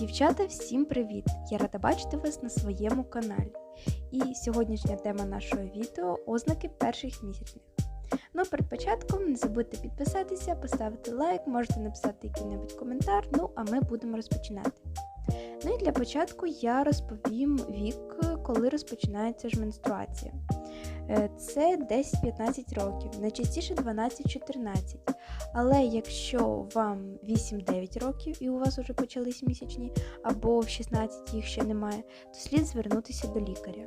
Дівчата, всім привіт! Я рада бачити вас на своєму каналі. І сьогоднішня тема нашого відео ознаки перших місячних. Ну, перед початком не забудьте підписатися, поставити лайк, можете написати який-небудь коментар, ну а ми будемо розпочинати. Ну і для початку я розповім вік, коли розпочинається ж менструація. Е, Це десь 15 років, найчастіше 12-14. Але якщо вам 8-9 років і у вас вже почались місячні, або в 16 їх ще немає, то слід звернутися до лікаря.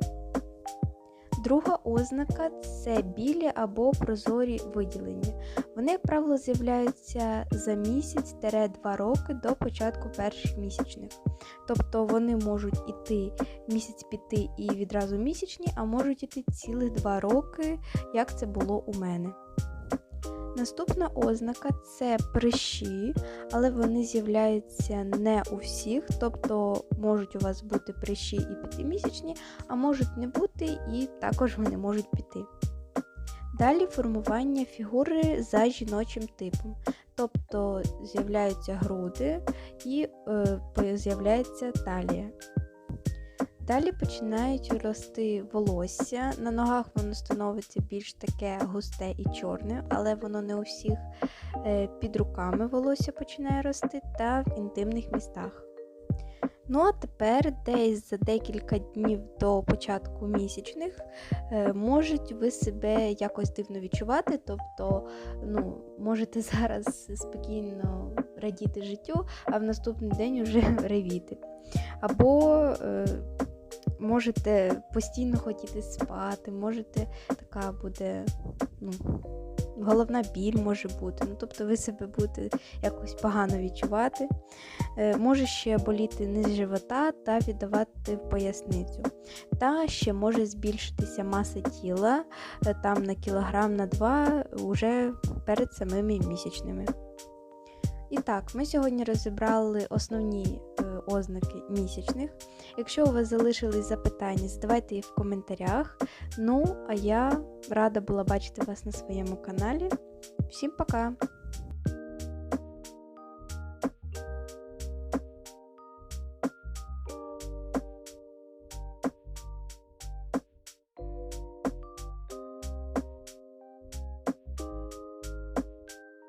Друга ознака це білі або прозорі виділення. Вони, як правило, з'являються за місяць-2 роки до початку перших місячних. Тобто вони можуть іти місяць піти і відразу місячні, а можуть іти цілих 2 роки, як це було у мене. Наступна ознака це прищі, але вони з'являються не у всіх, тобто можуть у вас бути прищі і п'ятимісячні, а можуть не бути, і також вони можуть піти. Далі формування фігури за жіночим типом, тобто з'являються груди і е, з'являється талія. Далі починають рости волосся. На ногах воно становиться більш таке густе і чорне, але воно не у всіх е, під руками волосся починає рости та в інтимних містах. Ну, а тепер десь за декілька днів до початку місячних е, можуть ви себе якось дивно відчувати, тобто ну, можете зараз спокійно радіти життю, а в наступний день вже ревіти. Або е, можете постійно хотіти спати, можете така буде, ну, головна біль може бути. Ну, Тобто ви себе будете якось погано відчувати. Е, може ще боліти низ живота та віддавати в поясницю. Та ще може збільшитися маса тіла е, там на кілограм на два вже перед самими місячними. І так, ми сьогодні розібрали основні ознаки місячних. Якщо у вас залишились запитання, задавайте їх в коментарях. Ну, а я рада була бачити вас на своєму каналі. Всім пока!